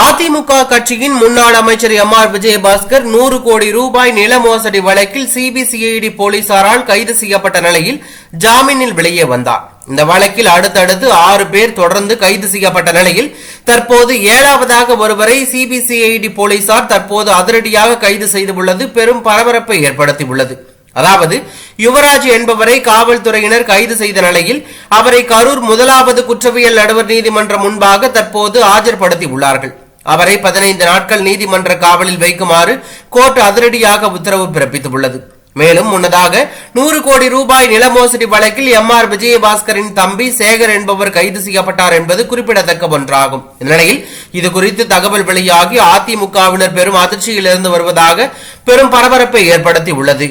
அதிமுக கட்சியின் முன்னாள் அமைச்சர் எம் ஆர் விஜயபாஸ்கர் நூறு கோடி ரூபாய் நில மோசடி வழக்கில் சிபிசிஐடி போலீசாரால் கைது செய்யப்பட்ட நிலையில் ஜாமீனில் வெளியே வந்தார். இந்த வழக்கில் அடுத்தடுத்து ஆறு பேர் தொடர்ந்து கைது செய்யப்பட்ட நிலையில் தற்போது ஏழாவதாக ஒருவரை சிபிசிஐடி போலீசார் தற்போது அதிரடியாக கைது செய்துள்ளது. பெரும் பரபரப்பை ஏற்படுத்தியுள்ளது. அதாவது யுவராஜ் என்பவரை காவல்துறையினர் கைது செய்த நிலையில் அவரை கரூர் முதலாவது குற்றவியல் நடுவர் நீதிமன்றம் முன்பாக தற்போது ஆஜர்படுத்தி உள்ளார்கள் அவரை பதினைந்து நாட்கள் நீதிமன்ற காவலில் வைக்குமாறு கோர்ட் அதிரடியாக உத்தரவு பிறப்பித்துள்ளது. மேலும் முன்னதாக நூறு கோடி ரூபாய் நில மோசடி வழக்கில் எம் ஆர் விஜயபாஸ்கரின் தம்பி சேகர் என்பவர் கைது செய்யப்பட்டார் என்பது குறிப்பிடத்தக்க ஒன்றாகும். இந்நிலையில் இது குறித்து தகவல் வெளியாகி அதிமுகவினர் பெரும் அதிர்ச்சியில் இருந்து வருவதாக பெரும் பரபரப்பை ஏற்படுத்தி உள்ளது